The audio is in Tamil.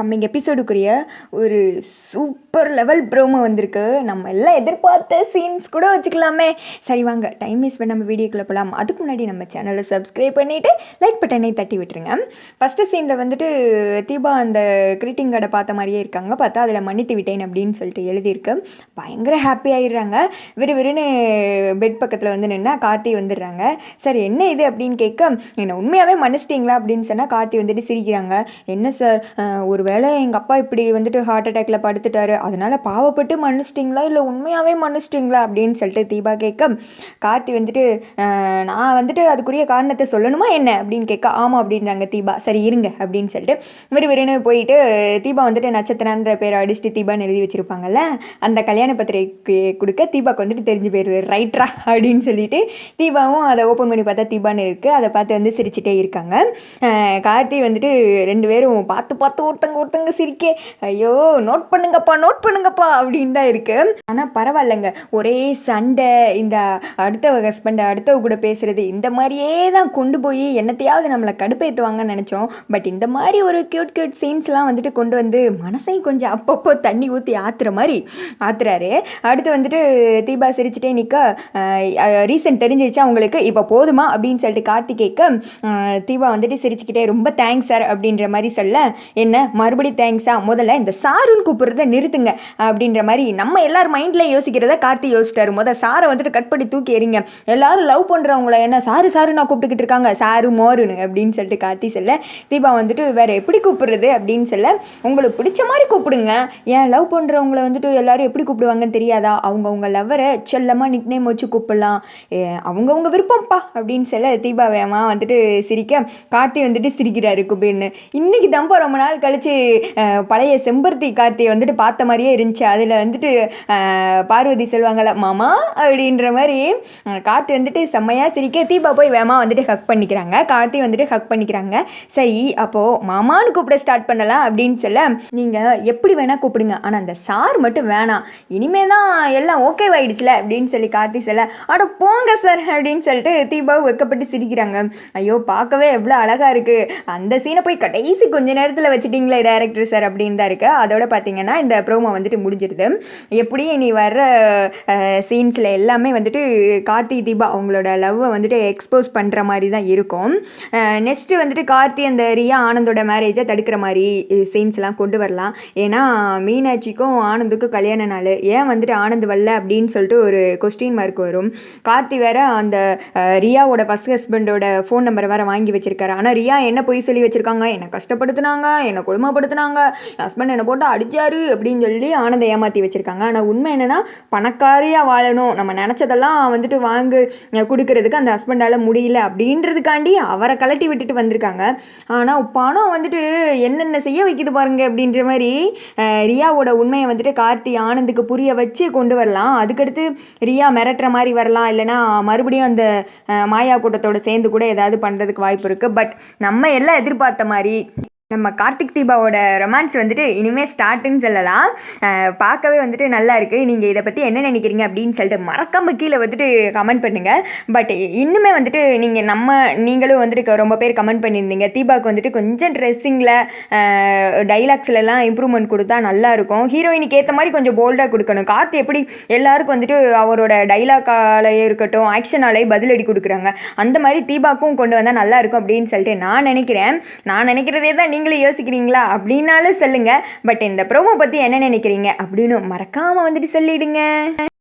கம்மிங் எபிசோடுக்குரிய ஒரு சூப்பர் லெவல் ப்ரோமோ வந்திருக்கு. நம்ம எல்லாம் எதிர்பார்த்த சீன்ஸ் கூட வச்சுக்கலாமே. சரி வாங்க டைம் வேஸ்ட் பண்ண நம்ம வீடியோக்குள்ளே போகலாம் அதுக்கு முன்னாடி நம்ம சேனலை சப்ஸ்கிரைப் பண்ணிவிட்டு லைக் பட்டனை தட்டி விட்டுருங்க. ஃபஸ்ட்டு சீனில் வந்துட்டு தீபா அந்த கிரீட்டிங் கார்டை பார்த்த மாதிரியே இருக்காங்க. பார்த்தா அதில் மன்னித்து விட்டேன் அப்படின்னு சொல்லிட்டு எழுதியிருக்கு. பயங்கர ஹாப்பி ஆயிடுறாங்க. விறுவிறுன்னு பெட் பக்கத்தில் வந்து நின்னா கார்த்தி வந்துடுறாங்க. சார் என்ன இது? அப்படின்னு கேட்க என்னை உண்மையாகவே மன்னிச்சிட்டிங்களா? அப்படின்னு சொன்னால் கார்த்தி வந்துட்டு சிரிக்கிறாங்க. என்ன சார்? ஒரு வேளை எங்கள் அப்பா இப்படி வந்துட்டு ஹார்ட் அட்டாக்ல படுத்துட்டாரு அதனால் பாவப்பட்டு மன்னிச்சிட்டிங்களா? இல்லை உண்மையாகவே மன்னிச்சிட்டிங்களா? அப்படின்னு சொல்லிட்டு தீபா கேட்க கார்த்தி வந்துட்டு நான் வந்துட்டு அதுக்குரிய காரணத்தை சொல்லணுமா என்ன? அப்படின்னு கேட்க ஆமாம் அப்படின்றாங்க தீபா. சரி இருங்க அப்படின்னு சொல்லிட்டு விறுவிறுன்னு போயிட்டு தீபா வந்துட்டு நட்சத்திரன்ற பேரை அடிச்சுட்டு தீபான்னு எழுதி வச்சிருப்பாங்கல்ல அந்த கல்யாண பத்திரிகை கொடுக்க தீபாக்கு வந்துட்டு தெரிஞ்சு போயிடுது ரைட்ரா அப்படின்னு சொல்லிட்டு தீபாவும் அதை ஓப்பன் பண்ணி பார்த்தா தீபான்னு இருக்குது அதை பார்த்து வந்து சிரிச்சிட்டே இருக்காங்க. கார்த்தி வந்துட்டு ரெண்டு பேரும் பார்த்து பார்த்து ஒருத்தங்க ஒருத்தங்க சிரிக்கே ஐயோ நோட் பண்ணுங்கப்பா நோட் பண்ணுங்கப்பா அப்படின்னு தான் இருக்குது ஆனால் பரவாயில்லைங்க. ஒரே சண்டை இந்த அடுத்தவ ஹஸ்பண்டை அடுத்தவ கூட பேசுகிறது இந்த மாதிரியே தான் கொண்டு போய் என்னத்தையாவது நம்மளை கடுப்பேற்றுவாங்கன்னு நினச்சோம். பட் இந்த மாதிரி ஒரு க்யூட் க்யூட் சீன்ஸ்லாம் வந்துட்டு கொண்டு வந்து மனசையும் கொஞ்சம் அப்பப்போ தண்ணி ஊற்றி ஆத்துற மாதிரி ஆத்துறாரு. அடுத்து வந்துட்டு தீபா சிரிச்சுட்டே நிற்க ரீசன்ட் தெரிஞ்சிருச்சு அவங்களுக்கு இப்போ போதுமா? அப்படின்னு சொல்லிட்டு கார்த்திகேக்கு தீபா வந்துட்டு சிரிச்சுக்கிட்டே ரொம்ப தேங்க்ஸ் சார் அப்படின்ற மாதிரி சொல்ல என்ன மறுபடி தேங்க்ஸா முதல்ல இந்த சாருன்னு கூப்பிட்றத நிறுத்துங்க அப்படின்ற மாதிரி நம்ம எல்லார் மைண்டில் யோசிக்கிறத கார்த்தி யோசிச்சிட்டாரு. முதல் சாரை வந்துட்டு கட் பண்ணி தூக்கி எறிங்க. எல்லாரும் லவ் பண்ணுறவங்கள என்ன சாரு சாரு நான் கூப்பிட்டுக்கிட்டு இருக்காங்க. சாரு மோருன்னு அப்படின்னு சொல்லிட்டு கார்த்தி சொல்ல தீபா வந்துட்டு வேறு எப்படி கூப்பிடுறது அப்படின்னு சொல்ல உங்களுக்கு பிடிச்ச மாதிரி கூப்பிடுங்க. ஏன் லவ் பண்ணுறவங்கள வந்துட்டு எல்லாரும் எப்படி கூப்பிடுவாங்கன்னு தெரியாதா? அவங்கவுங்க லவ்வரை செல்லமாக நிக் நேம் வச்சு கூப்பிடலாம். ஏ, விருப்பம்ப்பா அப்படின்னு சொல்ல தீபா வேமா வந்துட்டு சிரிக்க கார்த்தி வந்துட்டு சிரிக்கிறாரு குபேர்னு. இன்னைக்கு தம்பா ரொம்ப நாள் கழிச்சு அஹ், பழைய செம்பருத்தி கார்த்தியை வந்துட்டு பார்த்த மாதிரியே இருந்துச்சு. அதில் வந்துட்டு பார்வதி சொல்லுவாங்கல்ல மாமா அப்படின்ற மாதிரி கார்த்தி வந்துட்டு செம்மையாக சிரிக்க தீபா போய் வேமா வந்துட்டு ஹக் பண்ணிக்கிறாங்க. கார்த்தி வந்துட்டு ஹக் பண்ணிக்கிறாங்க. சரி அப்போது மாமான்னு கூப்பிட ஸ்டார்ட் பண்ணலாம் அப்படின்னு சொல்ல நீங்கள் எப்படி வேணால் கூப்பிடுங்க. ஆனால் அந்த சார் மட்டும் வேணாம். இனிமே தான் எல்லாம் ஓகேவாயிடுச்சுல அப்படின்னு சொல்லி கார்த்தி சொல்ல அட போங்க சார் அப்படின்னு சொல்லிட்டு தீபா வெக்கப்பட்டு சிரிக்கிறாங்க. ஐயோ பார்க்கவே எவ்வளோ அழகாக இருக்குது அந்த சீனை போய் கடைசி கொஞ்ச நேரத்தில் வச்சுட்டிங்களே டேரக்டர் சார் அப்படின்னு தான் இருக்குது அதோட பார்த்தீங்கன்னா இந்த ப்ரோமோ வந்துட்டு முடிஞ்சிருது. எப்படி நீ வர்ற சீன்ஸில் எல்லாமே வந்துட்டு கார்த்தி தீபா அவங்களோட லவ்வை வந்துட்டு எக்ஸ்போஸ் பண்ணுற மாதிரி தான் இருக்கும். நெக்ஸ்ட்டு வந்துட்டு கார்த்தி அந்த ரியா ஆனந்தோட மேரேஜை தடுக்கிற மாதிரி சீன்ஸ்லாம் கொண்டு வரலாம். ஏன்னா மீனாட்சிக்கும் ஆனந்துக்கும் கல்யாண நாள். ஏன் வந்துட்டு ஆனந்த் வரல அப்படின்னு சொல்லிட்டு ஒரு கொஸ்டின் மார்க் வரும். கார்த்தி வேற அந்த ரியாவோட ஃபஸ்ட் ஹஸ்பண்டோட ஃபோன் நம்பரை வேற வாங்கி வச்சிருக்காரு. ஆனால் ரியா என்ன போய் சொல்லி வச்சிருக்காங்க? என்னை கஷ்டப்படுத்துனாங்க? என்னை கொடுமைப்படுத்துனாங்க ஹஸ்பண்ட் என்னை போட்டு அடிச்சாரு அப்படின்னு சொல்லி ஆனந்தை ஏமாற்றி வச்சுருக்காங்க. ஆனால் உண்மை என்னென்னா பணக்காரியாக வாழணும். நம்ம நினச்சதெல்லாம் வந்துட்டு வாங்கு கொடுக்கறதுக்கு அந்த ஹஸ்பண்டால் முடியல அப்படின்றதுக்காண்டி அவரை கலட்டி விட்டுட்டு வந்திருக்காங்க. ஆனால் பணம் வந்துட்டு என்னென்ன செய்ய வைக்குது பாருங்க அப்படின்ற மாதிரி ரியாவோட உண்மையை வந்துட்டு கார்த்தி ஆனந்துக்கு புரிய வச்சு கொண்டு வரலாம். அதுக்கடுத்து ரியா மிரட்டுற மாதிரி வரலாம். இல்லைனா மறுபடியும் அந்த மாயா கூட்டத்தோட சேர்ந்து கூட ஏதாவது பண்ணுறதுக்கு வாய்ப்பு இருக்குது பட் நம்ம எல்லாம் எதிர்பார்த்த மாதிரி நம்ம கார்த்திக் தீபாவோட ரொமான்ஸ் வந்துட்டு இனிமேல் ஸ்டார்ட்டுன்னு சொல்லலாம். பார்க்கவே வந்துட்டு நல்லா இருக்குது நீங்கள் இதை பற்றி என்ன நினைக்கிறீங்க அப்படின்னு சொல்லிட்டு மறக்காமல் கீழே வந்துட்டு கமெண்ட் பண்ணுங்கள் பட் இன்னுமே வந்துட்டு நீங்கள் நம்ம நீங்களும் வந்துட்டு க- ரொம்ப பேர் கமெண்ட் பண்ணியிருந்தீங்க. தீபாவுக்கு வந்துட்டு கொஞ்சம் ட்ரெஸ்ஸிங்கில் டைலாக்ஸ்லலாம் இம்ப்ரூவ்மெண்ட் கொடுத்தா நல்லாயிருக்கும் ஹீரோயினுக்கு ஏற்ற மாதிரி கொஞ்சம் போல்டாக கொடுக்கணும். கார்த்தி எப்படி எல்லாருக்கும் வந்துட்டு அவரோட டைலாக்காலேயே இருக்கட்டும் ஆக்ஷனாலேயே பதிலடி கொடுக்குறாங்க. அந்த மாதிரி தீபாக்கும் கொண்டு வந்தால் நல்லாயிருக்கும் அப்படின்னு சொல்லிட்டு நான் நினைக்கிறேன். நான் நினைக்கிறதே தான் நீங்களும் யோசிக்கிறீங்களா? அப்படின்னாலும் சொல்லுங்கள் பட் இந்த ப்ரோமோ பற்றி என்ன நினைக்கிறீங்க? அப்படின்னு மறக்காமல் வந்துட்டு சொல்லிடுங்க.